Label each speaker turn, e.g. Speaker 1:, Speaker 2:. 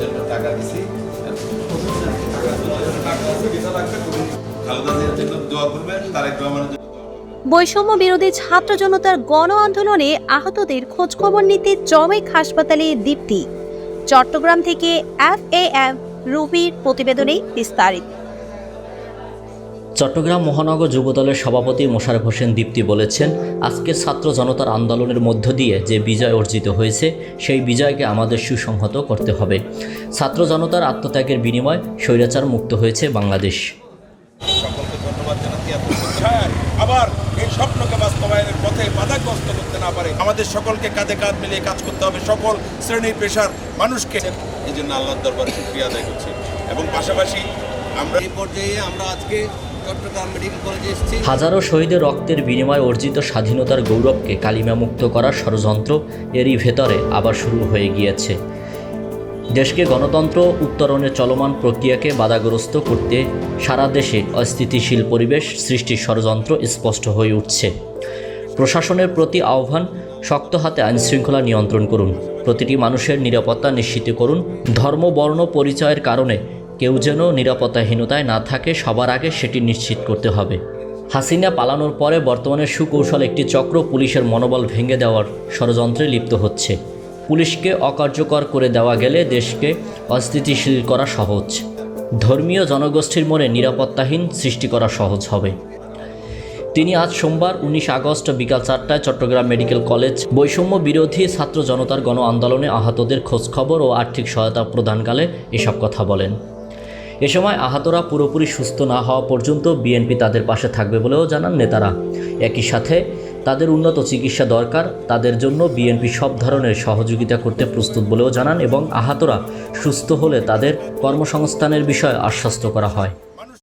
Speaker 1: জন্য টাকা দিছি।
Speaker 2: বৈষম্য বিরোধী ছাত্র জনতার গণ আন্দোলনে আহতদের খোঁজখবর নিতে চমেক হাসপাতালে দীপ্তি। চট্টগ্রাম থেকে এফ এ এম রুবির প্রতিবেদনে বিস্তারিত।
Speaker 3: চট্টগ্রাম মহানগর যুবদলের সভাপতি মোশারফ হোসেন দীপ্তি বলেছেন আজকে ছাত্র জনতার আন্দোলনের মধ্য দিয়ে যে বিজয় অর্জিত হয়েছে সেই বিজয়কে আমাদের সুসংহত করতে হবে। ছাত্র জনতার আত্মত্যাগের বিনিময় স্বৈরাচার মুক্ত হয়েছে বাংলাদেশ।
Speaker 4: সকলকে ধন্যবাদ জানাচ্ছি এত আবার এই স্বপ্নকে বাস্তবায়নের পথে বাধাগ্রস্ত করতে না পারে। আমাদের সকলকে কাঁধে কাঁধ মিলিয়ে কাজ করতে হবে। সকল শ্রেণি পেশার মানুষকে এই জন্য আল্লাহর দরবারে শুক্রিয়া আদায় করছি। এবং পাশাপাশি আমরা
Speaker 5: এই পর্যায়ে আমরা আজকে
Speaker 3: হাজারো শহীদের রক্তের বিনিময়ে অর্জিত স্বাধীনতার গৌরবকে কালিমামুক্ত করার ষড়যন্ত্র এরই ভেতরে আবার শুরু হয়ে গিয়েছে। দেশকে গণতন্ত্র উত্তরণের চলমান প্রক্রিয়াকে বাধাগ্রস্ত করতে সারা দেশে অস্থিতিশীল পরিবেশ সৃষ্টির ষড়যন্ত্র স্পষ্ট হয়ে উঠছে। প্রশাসনের প্রতি আহ্বান, শক্ত হাতে আইনশৃঙ্খলা নিয়ন্ত্রণ করুন। প্রতিটি মানুষের নিরাপত্তা নিশ্চিত করুন। ধর্ম, বর্ণ, পরিচয়ের কারণে কেউ যেন নিরাপত্তাহীনতায় না থাকে, সবার আগে সেটি নিশ্চিত করতে হবে। হাসিনা পালানোর পরে বর্তমানে সুকৌশল একটি চক্র পুলিশের মনোবল ভেঙে দেওয়ার ষড়যন্ত্রে লিপ্ত হচ্ছে। পুলিশকে অকার্যকর করে দেওয়া গেলে দেশকে অস্থিতিশীল করা সহজ। ধর্মীয় জনগোষ্ঠীর মনে নিরাপত্তাহীন সৃষ্টি করা সহজ হবে। তিনি আজ সোমবার উনিশ আগস্ট বিকাল চারটায় চট্টগ্রাম মেডিকেল কলেজ বৈষম্য বিরোধী ছাত্র জনতার গণ আন্দোলনে আহতদের খোঁজখবর ও আর্থিক সহায়তা প্রদানকালে এসব কথা বলেন। এ সময় আহতরা পুরোপুরি সুস্থ না হওয়া পর্যন্ত বিএনপি তাদের পাশে থাকবে বলেও জানান নেতারা। একই সাথে তাদের উন্নত চিকিৎসা দরকার, তাদের জন্য বিএনপি সব ধরনের সহযোগিতা করতে প্রস্তুত বলেও জানান এবং আহতরা সুস্থ হলে তাদের কর্মসংস্থানের বিষয়ে আশ্বস্ত করা হয়।